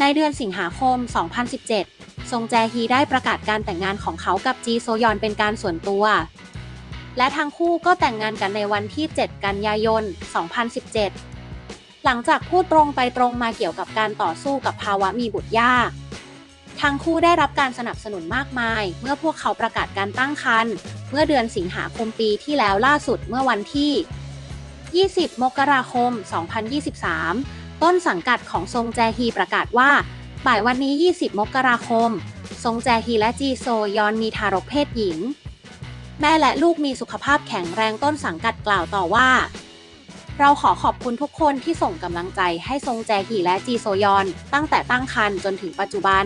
ในเดือนสิงหาคม 2017 ซงแจฮีได้ประกาศการแต่งงานของเขากับจีโซยอนเป็นการส่วนตัว และทั้งคู่ก็แต่งงานกันในวันที่ 7 กันยายน 2017 หลังจากพูดตรงไปตรงมาเกี่ยวกับการต่อสู้กับภาวะมีบุตรยาก ทั้งคู่ได้รับการสนับสนุนมากมาย เมื่อพวกเขาประกาศการตั้งครรภ์เมื่อเดือนสิงหาคมปีที่แล้วล่าสุดเมื่อวันที่ 20 มกราคม 2023 ต้นสังกัดของซงแจฮีประกาศว่า บ่ายวันนี้ 20 มกราคม ซงแจฮีและจีโซยอนมีทารกเพศหญิง แม่และลูกมีสุขภาพแข็งแรงต้นสังกัดกล่าวต่อว่า เราขอขอบคุณทุกคนที่ส่งกำลังใจให้ซงแจฮีและจีโซยอน ตั้งแต่ตั้งครรภ์จนถึงปัจจุบัน